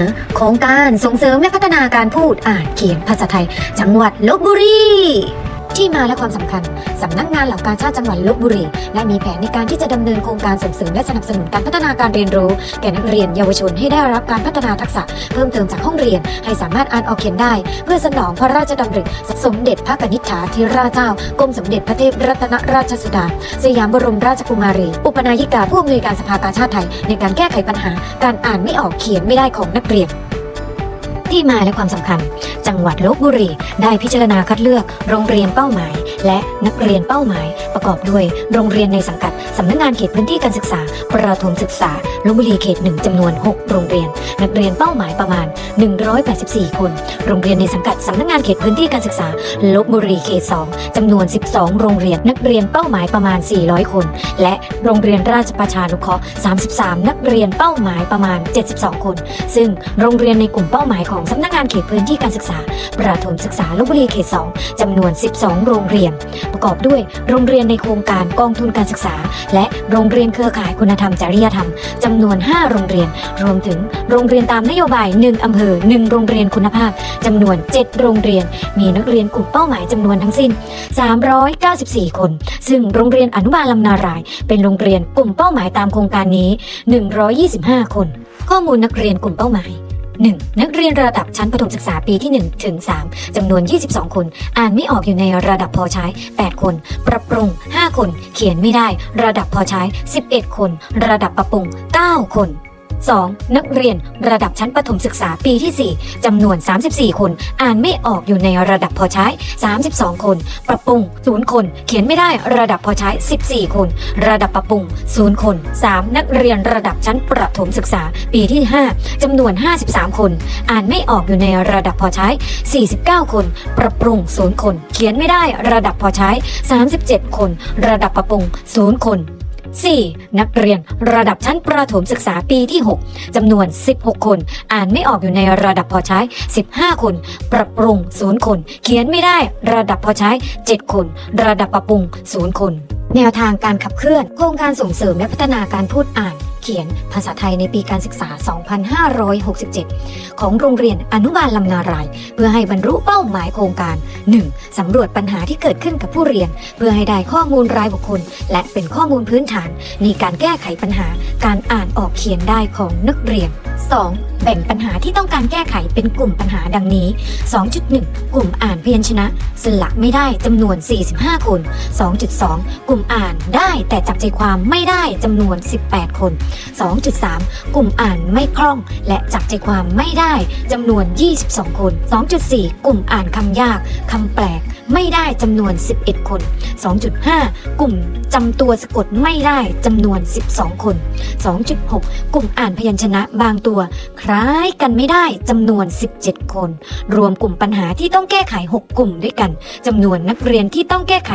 อโครงการส่งเสริมและพัฒนาการพูดอ่านเขียนภาษาไทย จังหวัดลบบุรี ที่มาและความสำคัญสำนักงานเหล่าการชาติจังหวัดลบบุรี และมีแผนในการที่จะดำเนินโครงการส่งเสริมและสนับสนุนการพัฒนาการเรียนรู้ แก่นักเรียนเยาวชนให้ได้รับการพัฒนาทักษะ เพิ่มเติมจากห้องเรียน ให้สามารถอ่านออกเขียนได้ เพื่อสนองพระราชดำริสมเด็จพระนิษฐาธิราชเจ้ากรมสมเด็จพระเทพรัตนราชสุดา สยามบรมราชกุมารี อุปนายิกาผู้อำนวยการสภากาชาติไทย ในการแก้ไขปัญหา การอ่านไม่ออกเขียนไม่ได้ของนักเรียน ที่มาและความสำคัญ จังหวัดลบบุรีได้พิจารณาคัดเลือก โรงเรียนเป้าหมาย และนักเรียนเป้าหมาย ประกอบด้วยโรงเรียนในสังกัดสำนักงานเขตพื้นที่การศึกษา ประถมศึกษาลบบุรีเขตหนึ่งจำนวน 6 โรงเรียน นักเรียนเป้าหมายประมาณ 184 คน โรงเรียนในสังกัดสำนักงานเขตพื้นที่การศึกษาลบบุรีเขต2จำนวน 12 โรงเรียน นักเรียนเป้าหมายประมาณ 400 คน และโรงเรียนราชประชานุเคราะห์33 นักเรียนเป้าหมายประมาณ 72 คน ซึ่งโรงเรียนในกลุ่มเป้าหมายของสำนักงานเขตพื้นที่การศึกษา ประถมศึกษาลบบุรีเขต 2จำนวน 12 โรงเรียน ประกอบด้วยโรงเรียนในโครงการกองทุนการศึกษา และโรงเรียนเครือข่ายคุณธรรมจริยธรรมจำนวน 5 โรงเรียน รวมถึงโรงเรียนตามนโยบาย 1อำเภอ 1 โรงเรียนคุณภาพจำนวน 7 โรงเรียน มีนักเรียนกลุ่มเป้าหมายจำนวนทั้งสิ้น 394 คน ซึ่งโรงเรียนอนุบาลลำนาราย เป็นโรงเรียนกลุ่มเป้าหมายตามโครงการนี้ 125 คน ข้อมูลนักเรียนกลุ่มเป้าหมาย 1. นักเรียนระดับชั้นประถมศึกษาปีที่ 1 ถึง 3จำนวน 22 คน อ่านไม่ออกอยู่ในระดับพอใช้ 8 คน ปรับปรุง 5 คน เขียนไม่ได้ ระดับพอใช้ 11 คน ระดับปรับปรุง 9 คน 2. นักเรียนระดับชั้นประถมศึกษาปีที่ 4 จำนวน 34 คน อ่านไม่ออกอยู่ในระดับพอใช้ 32 คน ปรับปรุง 0 คน เขียนไม่ได้ระดับพอใช้ 14 คน ระดับปรับปรุง 0 คน 3. นักเรียนระดับชั้นประถมศึกษาปีที่ 5 จำนวน 53 คน อ่านไม่ออกอยู่ในระดับพอใช้ 49 คน ปรับปรุง 0 คน เขียนไม่ได้ระดับพอใช้ 37 คน ระดับปรับปรุง 0 คน 4. นักเรียนระดับชั้นประถมศึกษาปีที่ 6จำนวน 16 คน อ่านไม่ออกอยู่ในระดับพอใช้ 15 คน ปรับปรุง 0 คน เขียนไม่ได้ระดับพอใช้ 7 คน ระดับปรับปรุง 0 คน แนวทางการขับเคลื่อน โครงการส่งเสริมและพัฒนาการพูดอ่าน ขียนภาษาไทยในปีการศึกษา 2567 ของโรงเรียนอนุบาลลำนาราย เพื่อให้บรรลุเป้าหมายโครงการ 1. สำรวจปัญหาที่เกิดขึ้นกับผู้เรียน เพื่อให้ได้ข้อมูลรายบุคคล และเป็นข้อมูลพื้นฐานในการแก้ไขปัญหา การอ่านออกเขียนได้ของนักเรียน 2. แบ่งปัญหาที่ต้องการแก้ไขเป็นกลุ่มปัญหาดังนี้ 2.1 กลุ่มอ่านเพียัญชนะสลักไม่ได้จำนวน 45 คน 2.2 กลุ่มอ่านได้แต่จับใจความไม่ได้จำนวน 18 คน 2.3 กลุ่มอ่านไม่คล่อง และจับใจความไม่ได้จำนวน 22 คน 2.4 กลุ่มอ่านคำยากคำแปลกไม่ได้จำนวน 11 คน 2.5 กลุ่มจำตัวสะกดไม่ได้จำนวน 12 คน 2.6 กลุ่มอ่านพยัญชนะบางตัวคล้ายกันไม่ได้จำนวน 17 คน รวมกลุ่มปัญหาที่ต้องแก้ไข 6 กลุ่มด้วยกันจำนวนนักเรียนที่ต้องแก้ไข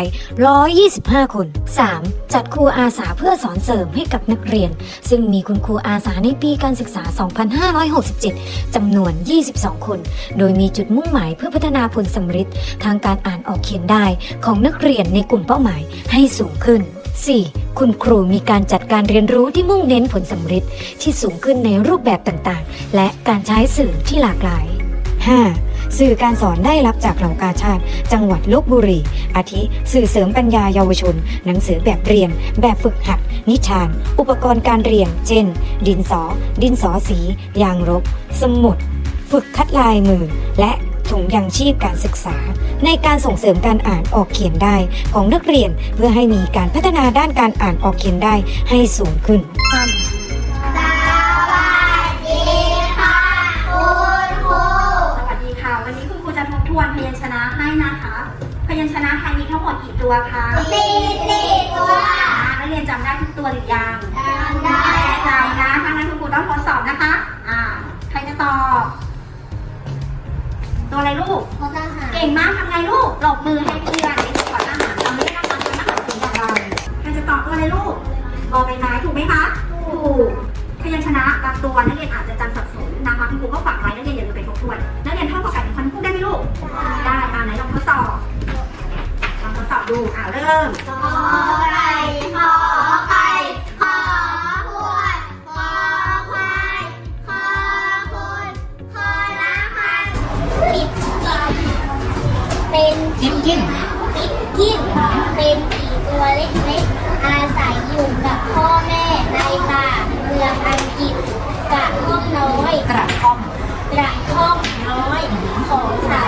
125 คน 3. จัดครูอาสาเพื่อสอนเสริมให้กับนักเรียน ซึ่งมีคุณครูอาสาในปีการศึกษา 2567จำนวน 22 คน โดยมีจุดมุ่งหมายเพื่อพัฒนาผลสำฤทธิ์ทางการอ่านออกเขียนได้ของนักเรียนในกลุ่มเป้าหมายให้สูงขึ้น 4. คุณครูมีการจัดการเรียนรู้ที่มุ่งเน้นผลสำฤทธิ์ที่สูงขึ้นในรูปแบบต่างๆ และการใช้สื่อที่หลากหลาย 5. สื่อการสอนได้รับจากเหล่ากาชาติ จังหวัดลบบุรี อาทิ สื่อเสริมปัญญาเยาวชน หนังสือแบบเรียน แบบฝึกหัด นิทาน อุปกรณ์การเรียน เช่น ดินสอ ดินสอสี ยางรบ สมุด ฝึกคัดลายมือ และ ถุงยังชีพการศึกษา ในการส่งเสริมการอ่านออกเขียนได้ของนักเรียน เพื่อให้มีการพัฒนาด้านการอ่านออกเขียนได้ให้สูงขึ้นสวัสดีค่ะวันนี้คุณครูจะทบทวนพยัญชนะให้นะคะ พยัญชนะไทยมีทั้งหมดกี่ตัวคะสี่สี่ตัวอ่านักเรียนจำได้ทุกตัวหรือยังจำได้จำนะถ้างั้นคุณครูต้องทดสอบนะคะ อ่า ใครจะตอบ ตัวอะไรลูกพลทหารเก่งมากทำไงลูกหลบมือให้เพื่อนนี่คือขอทหารเราไม่ได้ทำงานทหารถึงของเราใครจะตอบตัวอะไรลูกบอใบไม้ถูกไหมคะถูกพยัญชนะบางตัวนักเรียนอาจจะจำสับสนนะคะคุณครูก็ฝากไว้นักเรียนอย่าลืมไปทบทวนนักเรียนท่องกอไก่ถึงพันพูดได้ไหมลูก ได้อ่าไหนลองทดสอบลองทดสอบดูอ่าเริ่ม เป็นกินกินกิ๊กกิ้นเป็นผีตัวเล็กๆ อาศัยอยู่กับพ่อแม่ในป่าเมืองอังกฤษกระห้องน้อยกระท่อมกระท่อมน้อยของเขา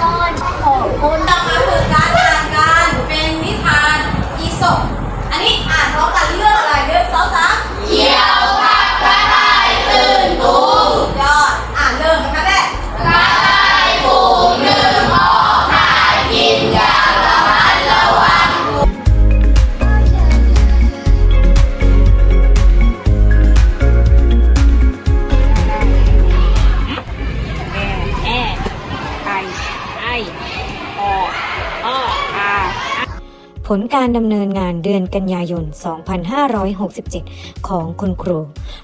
ซ่อนของคน ลการดำเนินงานเดือนกันยายน 2567 ของคุณครู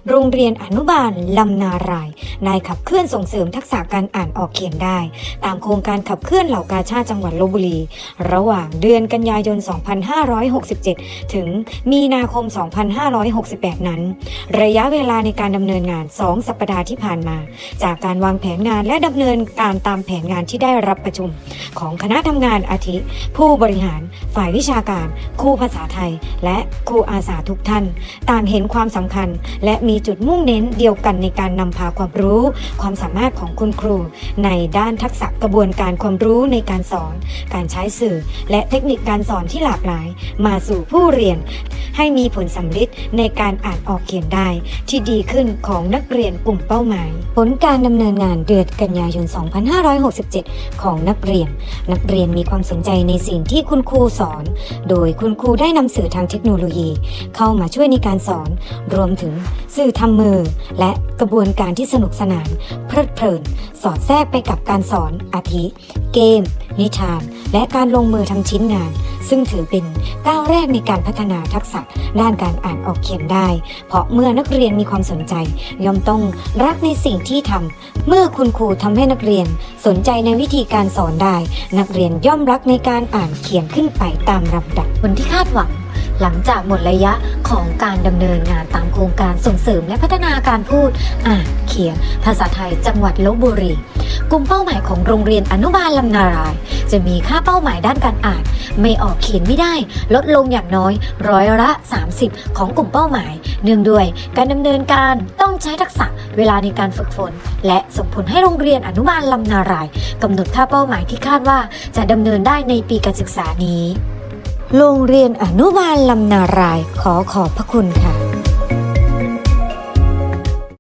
โรงเรียนอนุบาลลำนาราย นายขับเคลื่อนส่งเสริมทักษะการอ่านออกเขียนได้ ตามโครงการขับเคลื่อนเหล่ากาชาติจังหวัดลบบุรี ระหว่างเดือนกันยายน 2567 ถึงมีนาคม 2568 นั้น ระยะเวลาในการดำเนินงาน 2 สัปดาห์ที่ผ่านมา จากการวางแผนงานและดำเนินการตามแผนงานที่ได้รับประชุม ของคณะทำงานอาทิ ผู้บริหารฝ่ายวิชาการ ครูภาษาไทย และครูอาสาทุกท่าน ต่างเห็นความสำคัญ และมีจุดมุ่งเน้นเดียวกันในการนำพาความรู้ ความสามารถของคุณครู ในด้านทักษะกระบวนการความรู้ในการสอน การใช้สื่อ และเทคนิคการสอนที่หลากหลาย มาสู่ผู้เรียน ให้มีผลสำลิดในการอ่านออกเขียนได้ ที่ดีขึ้นของนักเรียนกลุ่มเป้าหมาย ผลการดำเนินงานเดือนกันยายน 2567 ของนักเรียน นักเรียนมีความสนใจในสิ่งที่คุณครูสอนโดยคุณครูได้นำสื่อทางเทคโนโลยี เข้ามาช่วยในการสอน รวมถึงสื่อทำมือ และกระบวนการที่สนุกสนาน เพลิดเพลิน สอดแทรกไปกับการสอนอาทิ เกม นิทาน และการลงมือทำชิ้นงาน ซึ่งถือเป็นก้าวแรกในการพัฒนาทักษะด้านการอ่านออกเขียนได้ เพราะเมื่อนักเรียนมีความสนใจ ย่อมต้องรักในสิ่งที่ทำเมื่อคุณครูทำให้นักเรียนสนใจในวิธีการสอนได้ นักเรียนย่อมรักในการอ่านเขียนขึ้นไปตามลำดับผลที่คาดหวัง หลังจากหมดระยะของการดำเนินงานตามโครงการส่งเสริมและพัฒนาการพูด อ่านเขียน ภาษาไทยจังหวัดลบบุรี กลุ่มเป้าหมายของโรงเรียนอนุบาลลำนาราย จะมีค่าเป้าหมายด้านการอ่าน ไม่ออกเขียนไม่ได้ ลดลงอย่างน้อยร้อยละ 30 ของกลุ่มเป้าหมาย เนื่องด้วยการดำเนินการต้องใช้ทักษะเวลาในการฝึกฝน และส่งผลให้โรงเรียนอนุบาลลำนารายกำหนดค่าเป้าหมายที่คาดว่าจะดำเนินได้ในปีการศึกษานี้ โรงเรียนอนุบาลลำนารายขอขอบพระคุณค่ะ